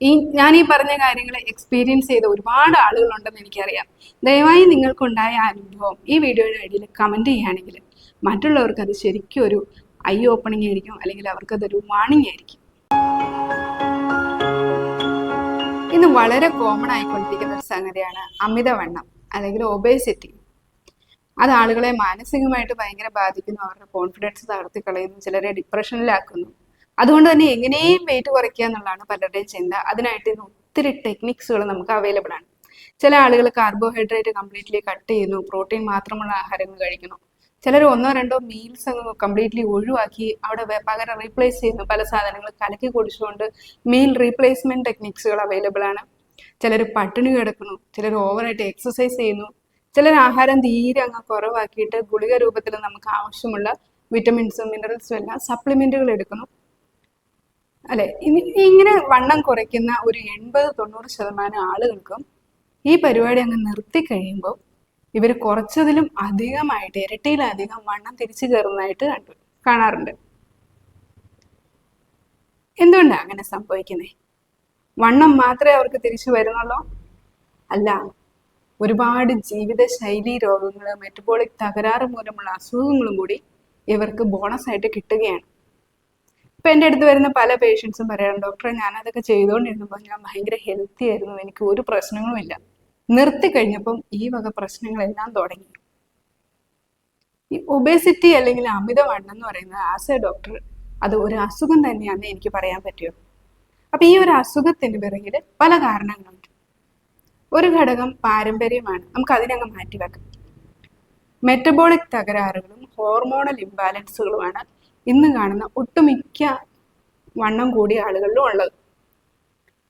ഈ ഞാൻ ഈ പറഞ്ഞ കാര്യങ്ങൾ എക്സ്പീരിയൻസ് ചെയ്ത ഒരുപാട് ആളുകളുണ്ടെന്ന് എനിക്കറിയാം. ദയവായി നിങ്ങൾക്കുണ്ടായ അനുഭവം ഈ വീഡിയോയുടെ അടിയിൽ കമന്റ് ചെയ്യുകയാണെങ്കിൽ മറ്റുള്ളവർക്ക് അത് ശരിക്കും ഒരു ഐ ഓപ്പണിംഗ് ആയിരിക്കും അല്ലെങ്കിൽ അവർക്കതൊരു വാണിംഗ് ആയിരിക്കും. ഇന്ന് വളരെ കോമൺ ആയിക്കൊണ്ടിരിക്കുന്ന ഒരു സംഗതിയാണ് അമിതവണ്ണം അല്ലെങ്കിൽ ഒബേസിറ്റി അത് ആളുകളെ മാനസികമായിട്ട് ഭയങ്കര ബാധിക്കുന്നു അവരുടെ കോൺഫിഡൻസ് തകർത്തി കളയുന്നു ചിലരെ ഡിപ്രഷനിലാക്കുന്നു അതുകൊണ്ട് തന്നെ എങ്ങനെയും വെയിറ്റ് കുറയ്ക്കുക എന്നുള്ളതാണ് പലരുടെയും ചിന്ത. അതിനായിട്ട് ഇന്ന് ഒത്തിരി ടെക്നിക്സുകൾ നമുക്ക് അവൈലബിൾ ആണ്. ചില ആളുകൾ കാർബോഹൈഡ്രേറ്റ് കംപ്ലീറ്റ്ലി കട്ട് ചെയ്യുന്നു പ്രോട്ടീൻ മാത്രമുള്ള ആഹാരങ്ങൾ കഴിക്കുന്നു. ചിലർ ഒന്നോ രണ്ടോ മീൽസ് അങ്ങ് കംപ്ലീറ്റ്ലി ഒഴിവാക്കി അവിടെ പകരം റീപ്ലേസ് ചെയ്യുന്നു. പല സാധനങ്ങൾ കലക്കി കുടിച്ചുകൊണ്ട് മീൽ റീപ്ലേസ്മെന്റ് ടെക്നിക്സുകൾ അവൈലബിൾ ആണ്. ചിലർ പട്ടിണി കിടക്കുന്നു ചിലർ ഓവറായിട്ട് എക്സസൈസ് ചെയ്യുന്നു. ചിലർ ആഹാരം തീരെ അങ്ങ് കുറവാക്കിയിട്ട് ഗുളിക രൂപത്തിൽ നമുക്ക് ആവശ്യമുള്ള വിറ്റമിൻസും മിനറൽസും എല്ലാം സപ്ലിമെന്റുകൾ എടുക്കുന്നു. അല്ലെ? ഇങ്ങനെ വണ്ണം കുറയ്ക്കുന്ന ഒരു എൺപത് തൊണ്ണൂറ് ശതമാനം ആളുകൾക്കും ഈ പരിപാടി അങ്ങ് നിർത്തി കഴിയുമ്പോൾ ഇവർ കുറച്ചതിലും അധികമായിട്ട് ഇരട്ടിയിലധികം വണ്ണം തിരിച്ചു കയറുന്നതായിട്ട് കണ്ടു കാണാറുണ്ട്. എന്തുകൊണ്ടാണ് അങ്ങനെ സംഭവിക്കുന്നത് വണ്ണം മാത്രമേ അവർക്ക് തിരിച്ചു വരുന്നുള്ളൂ? അല്ല ഒരുപാട് ജീവിതശൈലി രോഗങ്ങൾ മെറ്റബോളിക് തകരാറ് മൂലമുള്ള അസുഖങ്ങളും കൂടി ഇവർക്ക് ബോണസ് ആയിട്ട് കിട്ടുകയാണ്. ഇപ്പൊ എന്റെ അടുത്ത് വരുന്ന പല പേഷ്യൻസും പറയാം ഡോക്ടറെ ഞാൻ അതൊക്കെ ചെയ്തുകൊണ്ടിരുന്നപ്പോൾ ഞാൻ ഭയങ്കര ഹെൽത്തി ആയിരുന്നു. എനിക്ക് ഒരു പ്രശ്നങ്ങളും ഇല്ല. നിർത്തി കഴിഞ്ഞപ്പം ഈ വക പ്രശ്നങ്ങളെല്ലാം തുടങ്ങി. ഈ ഒബേസിറ്റി അല്ലെങ്കിൽ അമിതവണ്ണം എന്ന് പറയുന്നത് ആസ് എ ഡോക്ടർ അത് ഒരു അസുഖം തന്നെയാണെന്ന് എനിക്ക് പറയാൻ പറ്റുമോ? അപ്പൊ ഈ ഒരു അസുഖത്തിന് പിറകിൽ പല കാരണങ്ങളുണ്ട്. ഒരു ഘടകം പാരമ്പര്യമാണ്. നമുക്ക് അതിനങ്ങ് മാറ്റിവെക്കാം. മെറ്റബോളിക് തകരാറുകളും ഹോർമോണൽ ഇംബാലൻസുകളുമാണ് ഇന്ന് കാണുന്ന ഒട്ടുമിക്ക വണ്ണം കൂടിയ ആളുകളിലും ഉള്ളത്.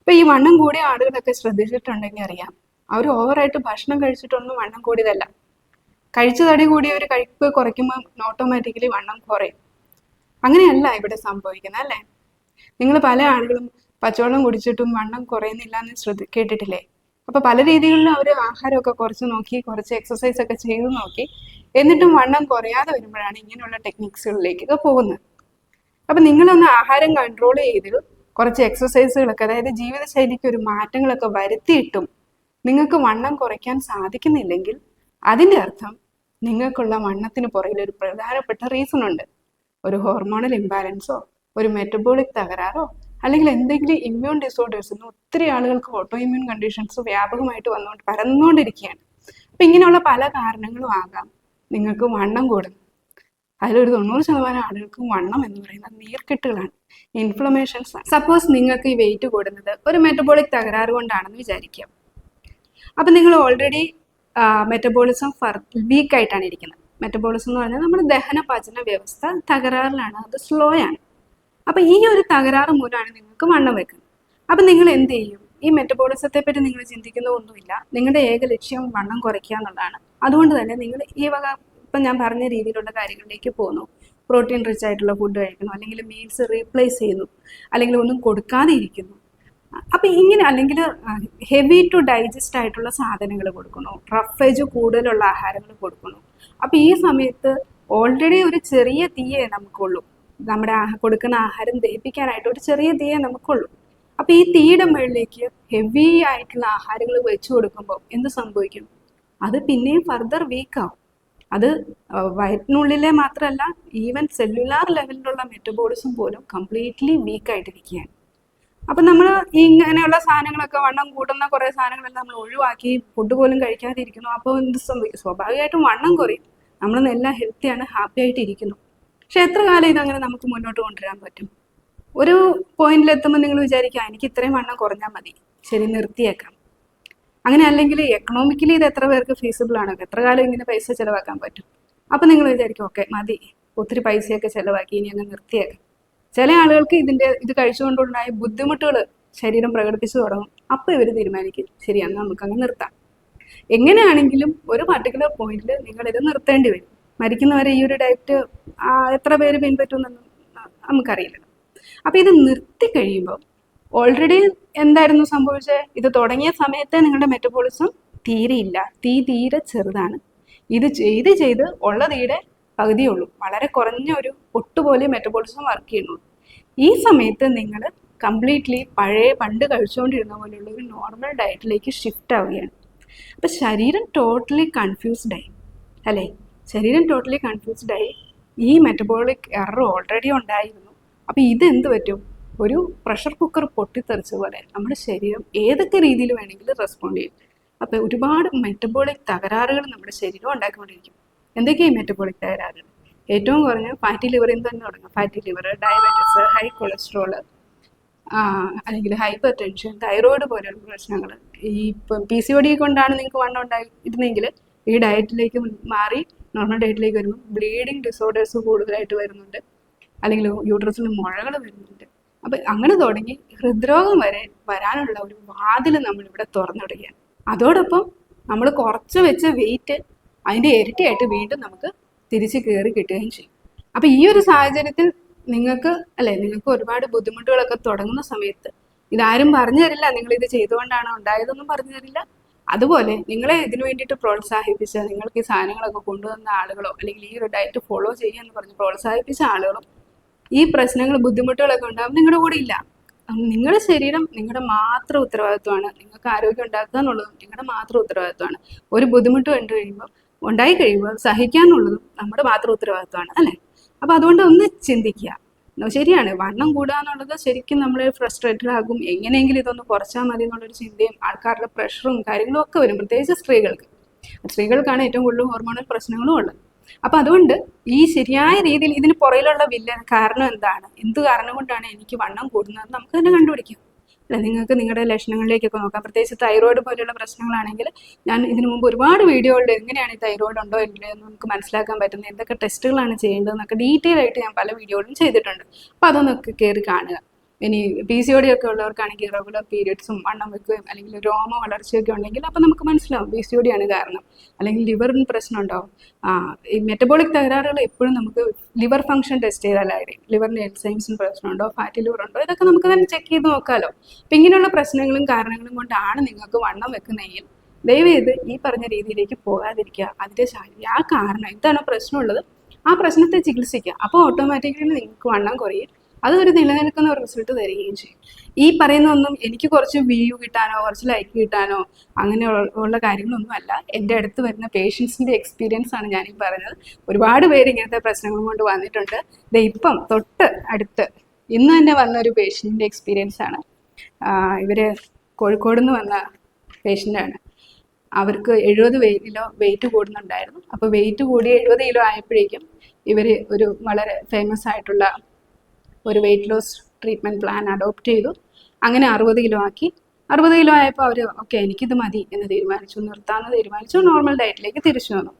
ഇപ്പൊ ഈ വണ്ണം കൂടിയ ആളുകളൊക്കെ ശ്രദ്ധിച്ചിട്ടുണ്ടെങ്കിൽ അറിയാം. അവർ ഓവറായിട്ട് ഭക്ഷണം കഴിച്ചിട്ടൊന്നും വണ്ണം കൂടിയതല്ല. കഴിച്ച തടി കൂടിയവർ കഴിപ്പ് കുറയ്ക്കുമ്പോൾ ഓട്ടോമാറ്റിക്കലി വണ്ണം കുറയും. അങ്ങനെയല്ല ഇവിടെ സംഭവിക്കുന്നത് അല്ലേ? നിങ്ങൾ പല ആളുകളും പച്ചവെള്ളം കുടിച്ചിട്ടും വണ്ണം കുറയുന്നില്ല എന്ന് ശ്രദ്ധ കേട്ടിട്ടില്ലേ? അപ്പൊ പല രീതികളിലും അവർ ആഹാരമൊക്കെ കുറച്ച് നോക്കി കുറച്ച് എക്സസൈസ് ഒക്കെ ചെയ്ത് നോക്കി. എന്നിട്ടും വണ്ണം കുറയാതെ വരുമ്പോഴാണ് ഇങ്ങനെയുള്ള ടെക്നിക്സുകളിലേക്കൊക്കെ പോകുന്നത്. അപ്പൊ നിങ്ങളൊന്ന് ആഹാരം കൺട്രോൾ ചെയ്ത് കുറച്ച് എക്സസൈസുകളൊക്കെ അതായത് ജീവിതശൈലിക്ക് ഒരു മാറ്റങ്ങളൊക്കെ വരുത്തിയിട്ടും നിങ്ങൾക്ക് വണ്ണം കുറയ്ക്കാൻ സാധിക്കുന്നില്ലെങ്കിൽ അതിന്റെ അർത്ഥം നിങ്ങൾക്കുള്ള വണ്ണത്തിന് പുറകിൽ ഒരു പ്രധാനപ്പെട്ട റീസൺ ഉണ്ട്. ഒരു ഹോർമോണൽ ഇംബാലൻസോ ഒരു മെറ്റബോളിക് തകരാറോ അല്ലെങ്കിൽ എന്തെങ്കിലും ഇമ്മ്യൂൺ ഡിസോർഡേഴ്സ് ഇന്ന് ഒത്തിരി ആളുകൾക്ക് ഓട്ടോ ഇമ്മ്യൂൺ കണ്ടീഷൻസ് വ്യാപകമായിട്ട് വന്നുകൊണ്ട് പരന്നുകൊണ്ടിരിക്കുകയാണ് അപ്പം ഇങ്ങനെയുള്ള പല കാരണങ്ങളും ആകാം. നിങ്ങൾക്ക് വണ്ണം കൂടുന്നു അതിലൊരു തൊണ്ണൂറ് ശതമാനം ആളുകൾക്കും വണ്ണം എന്ന് പറയുന്നത് നീർക്കെട്ടുകളാണ്. ഇൻഫ്ലമേഷൻസ് ആണ്. സപ്പോസ് നിങ്ങൾക്ക് ഈ വെയിറ്റ് കൂടുന്നത് ഒരു മെറ്റബോളിക് തകരാറ് കൊണ്ടാണെന്ന് വിചാരിക്കാം. അപ്പം നിങ്ങൾ ഓൾറെഡി മെറ്റബോളിസം ഫർ വീക്കായിട്ടാണ് ഇരിക്കുന്നത്. മെറ്റബോളിസം എന്ന് പറഞ്ഞാൽ നമ്മുടെ ദഹന പാചന വ്യവസ്ഥ തകരാറിലാണ് അത് സ്ലോ ആണ്. അപ്പം ഈ ഒരു തകരാറ് മൂലമാണ് നിങ്ങൾക്ക് വണ്ണം വെക്കുന്നത്. അപ്പം നിങ്ങൾ എന്ത് ചെയ്യും? ഈ മെറ്റബോളിസത്തെ പറ്റി നിങ്ങൾ ചിന്തിക്കുന്ന ഒന്നുമില്ല നിങ്ങളുടെ ഏക ലക്ഷ്യം വണ്ണം കുറയ്ക്കുക എന്നുള്ളതാണ്. അതുകൊണ്ട് തന്നെ നിങ്ങൾ ഈ വക ഇപ്പം ഞാൻ പറഞ്ഞ രീതിയിലുള്ള കാര്യങ്ങളിലേക്ക് പോകുന്നു. പ്രോട്ടീൻ റിച്ച് ആയിട്ടുള്ള ഫുഡ് കഴിക്കുന്നു അല്ലെങ്കിൽ മീൽസ് റീപ്ലേസ് ചെയ്യുന്നു അല്ലെങ്കിൽ ഒന്നും കൊടുക്കാതെ ഇരിക്കുന്നു. അപ്പൊ ഇങ്ങനെ അല്ലെങ്കിൽ ഹെവി ടു ഡൈജസ്റ്റ് ആയിട്ടുള്ള സാധനങ്ങൾ കൊടുക്കുന്നു. റഫേജ് കൂടുതലുള്ള ആഹാരങ്ങൾ കൊടുക്കുന്നു. അപ്പൊ ഈ സമയത്ത് ഓൾറെഡി ഒരു ചെറിയ തീയേ നമുക്കുള്ളൂ. നമ്മുടെ കൊടുക്കുന്ന ആഹാരം ദഹിപ്പിക്കാനായിട്ട് ഒരു ചെറിയ തീയെ നമുക്കുള്ളൂ. അപ്പൊ ഈ തീയുടെ മുകളിലേക്ക് ഹെവി ആയിട്ടുള്ള ആഹാരങ്ങൾ വെച്ചു കൊടുക്കുമ്പോൾ എന്ത് സംഭവിക്കും? അത് പിന്നെയും ഫർദർ വീക്കാവും അത് വയറ്റിനുള്ളിലെ മാത്രമല്ല ഈവൻ സെല്ലുലാർ ലെവലിലുള്ള മെറ്റബോളിസം പോലും കംപ്ലീറ്റ്ലി വീക്കായിട്ടിരിക്കുകയാണ് അപ്പൊ നമ്മൾ ഇങ്ങനെയുള്ള സാധനങ്ങളൊക്കെ വണ്ണം കൂട്ടുന്ന കുറെ സാധനങ്ങളെല്ലാം നമ്മൾ ഒഴിവാക്കി ഫുഡ് പോലും കഴിക്കാതിരിക്കുന്നു. അപ്പോൾ എന്ത് സംഭവിക്കും? സ്വാഭാവികമായിട്ടും വണ്ണം കുറയും. നമ്മൾ എല്ലാം ഹെൽത്തിയാണ് ഹാപ്പി ആയിട്ട് ഇരിക്കുന്നു പക്ഷെ എത്ര കാലം ഇതങ്ങനെ നമുക്ക് മുന്നോട്ട് കൊണ്ടുവരാൻ പറ്റും? ഒരു പോയിന്റിൽ എത്തുമ്പോൾ നിങ്ങൾ വിചാരിക്കുക എനിക്ക് ഇത്രയും വണ്ണം കുറഞ്ഞാൽ മതി. ശരി നിർത്തിയേക്കാം. അങ്ങനെ അല്ലെങ്കിൽ എക്കണോമിക്കലി ഇത് എത്ര പേർക്ക് ഫീസിബിൾ ആണ്? എത്ര കാലം ഇങ്ങനെ പൈസ ചിലവാക്കാൻ പറ്റും? അപ്പൊ നിങ്ങൾ വിചാരിക്കും ഓക്കെ മതി. ഒത്തിരി പൈസയൊക്കെ ചിലവാക്കി ഇനി അങ്ങ് നിർത്തിയേക്കാം. ചില ആളുകൾക്ക് ഇതിന്റെ ഇത് കഴിച്ചുകൊണ്ടുണ്ടായ ബുദ്ധിമുട്ടുകൾ ശരീരം പ്രകടിപ്പിച്ചു തുടങ്ങും. അപ്പൊ ഇവർ തീരുമാനിക്കും ശരി എന്നാൽ നമുക്ക് അങ്ങ് നിർത്താം. എങ്ങനെയാണെങ്കിലും ഒരു പർട്ടിക്കുലർ പോയിന്റിൽ നിങ്ങൾ ഇത് നിർത്തേണ്ടി വരും. മരിക്കുന്നവരെ ഈ ഒരു ഡയറ്റ് എത്ര പേര് പിൻപറ്റുമെന്നൊന്നും നമുക്കറിയില്ല. അപ്പൊ ഇത് നിർത്തി കഴിയുമ്പോൾ ഓൾറെഡി എന്തായിരുന്നു സംഭവിച്ചത് ഇത് തുടങ്ങിയ സമയത്തെ നിങ്ങളുടെ മെറ്റബോളിസം തീരെയില്ല. തീ തീരെ ചെറുതാണ്. ഇത് ചെയ്ത് ചെയ്ത് ഉള്ള പകുതിയേ ഉള്ളൂ. വളരെ കുറഞ്ഞ ഒരു ഒട്ടുപോലെ മെറ്റബോളിസം വർക്ക് ചെയ്യുന്നുള്ളൂ ഈ സമയത്ത് നിങ്ങൾ കംപ്ലീറ്റ്ലി പഴയ പണ്ട് കഴിച്ചുകൊണ്ടിരുന്ന പോലെയുള്ള ഒരു നോർമൽ ഡയറ്റിലേക്ക് ഷിഫ്റ്റ് ആവുകയാണ്. അപ്പം ശരീരം ടോട്ടലി കൺഫ്യൂസ്ഡായി അല്ലേ? ശരീരം ടോട്ടലി കൺഫ്യൂസ്ഡ് ആയി. ഈ മെറ്റബോളിക് എറർ ഓൾറെഡി ഉണ്ടായിരുന്നു. അപ്പോൾ ഇതെന്ത് പറ്റും? ഒരു പ്രഷർ കുക്കർ പൊട്ടിത്തെറിച്ച പോലെ നമ്മുടെ ശരീരം ഏതൊക്കെ രീതിയിൽ വേണമെങ്കിലും റെസ്പോണ്ട് ചെയ്യും. അപ്പോൾ ഒരുപാട് മെറ്റബോളിക് തകരാറുകൾ നമ്മുടെ ശരീരം ഉണ്ടാക്കിക്കൊണ്ടിരിക്കും. എന്തൊക്കെയാണ് മെറ്റബോളിക് തകരാറുകൾ? ഏറ്റവും കുറഞ്ഞ ഫാറ്റി ലിവറിൽ നിന്ന് തന്നെ തുടങ്ങും. Fatty liver diabetes high cholesterol അല്ലെങ്കിൽ ഹൈപ്പർ ടെൻഷൻ തൈറോയിഡ് പോലെയുള്ള പ്രശ്നങ്ങൾ. ഈ ഇപ്പം പി സി ഒ ഡി കൊണ്ടാണ് നിങ്ങൾക്ക് വണ്ണം ഉണ്ടായിരുന്നെങ്കിൽ ഈ ഡയറ്റിലേക്ക് മാറി നോർമൽ ഡയറ്റിലേക്ക് വരുമ്പോൾ ബ്ലീഡിങ് ഡിസോർഡേഴ്സ് കൂടുതലായിട്ട് വരുന്നുണ്ട്. അല്ലെങ്കിൽ യൂട്രസിൽ മുഴകൾ വരുന്നുണ്ട്. അപ്പം അങ്ങനെ തുടങ്ങി ഹൃദ്രോഗം വരെ വരാനുള്ള ഒരു വാതിൽ നമ്മളിവിടെ തുറന്നിടുകയാണ് അതോടൊപ്പം നമ്മൾ കുറച്ച് വെച്ച വെയിറ്റ് അതിന്റെ ഇരട്ടിയായിട്ട് വീണ്ടും നമുക്ക് തിരിച്ച് കയറി കിട്ടുകയും ചെയ്യും. അപ്പം ഈ ഒരു സാഹചര്യത്തിൽ നിങ്ങൾക്ക് അല്ലെ നിങ്ങൾക്ക് ഒരുപാട് ബുദ്ധിമുട്ടുകളൊക്കെ തുടങ്ങുന്ന സമയത്ത് ഇതാരും പറഞ്ഞു തരില്ല നിങ്ങൾ ഇത് ചെയ്തുകൊണ്ടാണോ ഉണ്ടായതൊന്നും പറഞ്ഞു തരില്ല. അതുപോലെ നിങ്ങളെ ഇതിനു വേണ്ടിയിട്ട് പ്രോത്സാഹിപ്പിച്ച നിങ്ങൾക്ക് ഈ സാധനങ്ങളൊക്കെ കൊണ്ടുവന്ന ആളുകളോ അല്ലെങ്കിൽ ഈ ഒരു ഡയറ്റ് ഫോളോ ചെയ്യാന്ന് പറഞ്ഞ് പ്രോത്സാഹിപ്പിച്ച ആളുകളും ഈ പ്രശ്നങ്ങൾ ബുദ്ധിമുട്ടുകളൊക്കെ ഉണ്ടാകും നിങ്ങളുടെ കൂടെ ഇല്ല. നിങ്ങളുടെ ശരീരം നിങ്ങളുടെ മാത്രം ഉത്തരവാദിത്വമാണ്. നിങ്ങൾക്ക് ആരോഗ്യം ഉണ്ടാക്കുക എന്നുള്ളതും നിങ്ങളുടെ മാത്രം ഉത്തരവാദിത്വമാണ്. ഒരു ബുദ്ധിമുട്ട് കണ്ടു കഴിയുമ്പോൾ ഉണ്ടായി കഴിയുമ്പോൾ സഹിക്കാന്നുള്ളതും നമ്മുടെ മാത്രം ഉത്തരവാദിത്വമാണ് അല്ലേ? അപ്പൊ അതുകൊണ്ട് ഒന്ന് ചിന്തിക്കുക. ശരിയാണ്. വണ്ണം കൂടുക എന്നുള്ളത് ശരിക്കും നമ്മൾ ഫ്രസ്ട്രേറ്റഡ് ആകും. എങ്ങനെയെങ്കിലും ഇതൊന്ന് കുറച്ചാൽ മതി എന്നുള്ളൊരു ചിന്തയും ആൾക്കാരുടെ പ്രഷറും കാര്യങ്ങളും ഒക്കെ വരും. പ്രത്യേകിച്ച് സ്ത്രീകൾക്ക്. സ്ത്രീകൾക്കാണ് ഏറ്റവും കൂടുതൽ ഹോർമോണൽ പ്രശ്നങ്ങളും ഉള്ളത്. അപ്പൊ അതുകൊണ്ട് ഈ ശരിയായ രീതിയിൽ ഇതിന് പുറയിലുള്ള വില്ല കാരണം എന്താണ്? എന്ത് കാരണം കൊണ്ടാണ് എനിക്ക് വണ്ണം കൂടുന്നത് നമുക്ക് തന്നെ കണ്ടുപിടിക്കാം. അല്ല നിങ്ങൾക്ക് നിങ്ങളുടെ ലക്ഷണങ്ങളിലേക്കൊക്കെ നോക്കാം. പ്രത്യേകിച്ച് തൈറോയിഡ് പോലെയുള്ള പ്രശ്നങ്ങളാണെങ്കിൽ ഞാൻ ഇതിനു മുമ്പ് ഒരുപാട് വീഡിയോകളിൽ എങ്ങനെയാണ് ഈ തൈറോയിഡ് ഉണ്ടോ ഇല്ലയോ എന്ന് നമുക്ക് മനസ്സിലാക്കാൻ പറ്റുന്നത് എന്തൊക്കെ ടെസ്റ്റുകളാണ് ചെയ്യേണ്ടതെന്നൊക്കെ ഡീറ്റെയിൽ ആയിട്ട് ഞാൻ പല വീഡിയോകളും ചെയ്തിട്ടുണ്ട്. അപ്പോൾ അതൊന്നൊക്കെ കയറി കാണുക. ഇനി പി സി ഒ ഒക്കെ ഉള്ളവർക്കാണെങ്കിൽ റെഗുലർ പീരിയഡ്സും വണ്ണം വെക്കുകയും അല്ലെങ്കിൽ രോമ വളർച്ചയൊക്കെ ഉണ്ടെങ്കിൽ അപ്പം നമുക്ക് മനസ്സിലാവും. പി സി ഒ ആണ് കാരണം. അല്ലെങ്കിൽ ലിവറിന് പ്രശ്നം ആ ഈ മെറ്റബോളിക് തകരാറുകൾ എപ്പോഴും നമുക്ക് ലിവർ ഫംഗ്ഷൻ ടെസ്റ്റ് ചെയ്താലായിരിക്കും ലിവറിന്റെ എൻസൈംസിന് പ്രശ്നമുണ്ടോ ഫാറ്റി ലിവർ ഉണ്ടോ? ഇതൊക്കെ നമുക്ക് തന്നെ ചെക്ക് ചെയ്ത് നോക്കാമല്ലോ അപ്പം ഇങ്ങനെയുള്ള പ്രശ്നങ്ങളും കാരണങ്ങളും കൊണ്ടാണ് നിങ്ങൾക്ക് വണ്ണം വെക്കുന്നതെങ്കിൽ ദയവേത് ഈ പറഞ്ഞ രീതിയിലേക്ക് പോകാതിരിക്കുക. അതിന്റെ ശാരീരിക ആ കാരണം എന്താണോ പ്രശ്നമുള്ളത് ആ പ്രശ്നത്തെ ചികിത്സിക്കുക. അപ്പോൾ ഓട്ടോമാറ്റിക്കലി നിങ്ങൾക്ക് വണ്ണം കുറയും. അതൊരു നിലനിൽക്കുന്ന ഒരു റിസൾട്ട് തരികയും ചെയ്യും. ഈ പറയുന്ന ഒന്നും എനിക്ക് കുറച്ച് വ്യൂ കിട്ടാനോ കുറച്ച് ലൈക്ക് കിട്ടാനോ അങ്ങനെ ഉള്ള കാര്യങ്ങളൊന്നും അല്ല. എന്റെ അടുത്ത് വരുന്ന പേഷ്യൻസിന്റെ എക്സ്പീരിയൻസ് ആണ് ഞാൻ ഈ പറഞ്ഞത്. ഒരുപാട് പേര് ഇങ്ങനത്തെ പ്രശ്നങ്ങൾ കൊണ്ട് വന്നിട്ടുണ്ട്. ഇപ്പം തൊട്ട് അടുത്ത് ഇന്ന് തന്നെ വന്ന ഒരു പേഷ്യന്റെ എക്സ്പീരിയൻസ് ആണ്. ഇവർ കോഴിക്കോട് നിന്ന് വന്ന പേഷ്യന്റാണ് അവർക്ക് എഴുപത് കിലോ വെയിറ്റ് കൂടുന്നുണ്ടായിരുന്നു. അപ്പോൾ വെയിറ്റ് കൂടി എഴുപത് കിലോ ആയപ്പോഴേക്കും ഇവർ ഒരു വളരെ ഫേമസ് ആയിട്ടുള്ള ഒരു weight loss treatment plan adopt ചെയ്തു. അങ്ങനെ അറുപത് കിലോ ആക്കി. അറുപത് കിലോ ആയപ്പോൾ അവർ ഓക്കെ എനിക്കിത് മതി എന്ന് തീരുമാനിച്ചു. നിർത്താമെന്ന് തീരുമാനിച്ചു. നോർമൽ ഡയറ്റിലേക്ക് തിരിച്ചു വന്നു.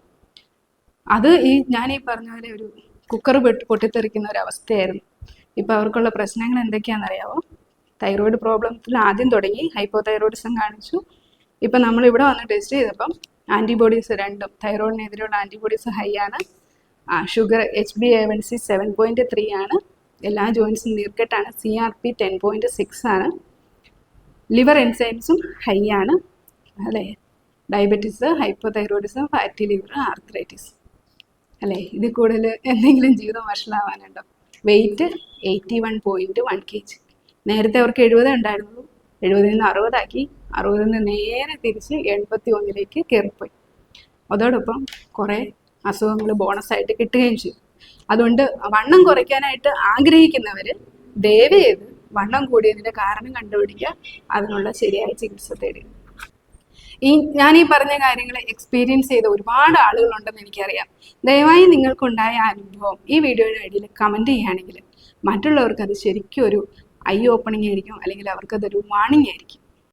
അത് ഈ ഞാൻ ഈ പറഞ്ഞ പോലെ ഒരു കുക്കർ പൊട്ടിത്തെറിക്കുന്ന ഒരു അവസ്ഥയായിരുന്നു. ഇപ്പോൾ അവർക്കുള്ള പ്രശ്നങ്ങൾ എന്തൊക്കെയാണെന്നറിയാമോ തൈറോയിഡ് പ്രോബ്ലത്തിൽ ആദ്യം തുടങ്ങി. ഹൈപ്പോ തൈറോയിഡിസം കാണിച്ചു. ഇപ്പം നമ്മൾ ഇവിടെ വന്ന് ടെസ്റ്റ് ചെയ്തപ്പം ആന്റിബോഡീസ് രണ്ടും തൈറോയിഡിനെതിരെയുള്ള ആന്റിബോഡീസ് ഹൈ ആണ്. Sugar H B A one C seven point three ആണ്. എല്ലാ ജോയിൻസും നീർക്കെട്ടാണ്. C R P ten point six ആണ്. ലിവർ എൻസൈംസും ഹൈ ആണ്. അല്ലേ? Diabetes hypothyroidism fatty liver arthritis അല്ലേ? ഇത് കൂടുതൽ എന്തെങ്കിലും ജീവിതം വഷളാവാനുണ്ടോ? Weight eighty one point one K G നേരത്തെ അവർക്ക് എഴുപത് ഉണ്ടായിരുന്നു എഴുപതിൽ നിന്ന് അറുപതാക്കി. അറുപതിൽ നിന്ന് നേരെ തിരിച്ച് എൺപത്തി ഒന്നിലേക്ക് കയറിപ്പോയി. അതോടൊപ്പം കുറേ അസുഖങ്ങൾ ബോണസായിട്ട് കിട്ടുകയും ചെയ്യും അതുകൊണ്ട് വണ്ണം കുറയ്ക്കാനായിട്ട് ആഗ്രഹിക്കുന്നവർ ദയവ് ചെയ്ത് വണ്ണം കൂടിയതിന്റെ കാരണം കണ്ടുപിടിക്കുക. അതിനുള്ള ശരിയായ ചികിത്സ തേടുക ഈ ഞാൻ ഈ പറഞ്ഞ കാര്യങ്ങൾ എക്സ്പീരിയൻസ് ചെയ്ത ഒരുപാട് ആളുകളുണ്ടെന്ന് എനിക്കറിയാം. ദയവായി നിങ്ങൾക്കുണ്ടായ അനുഭവം ഈ വീഡിയോയുടെ ഇടയിൽ കമന്റ് ചെയ്യുകയാണെങ്കിൽ മറ്റുള്ളവർക്ക് അത് ശരിക്കും ഒരു ഐ ഓപ്പണിംഗ് ആയിരിക്കും അല്ലെങ്കിൽ അവർക്കതൊരു വാണിംഗ് ആയിരിക്കും.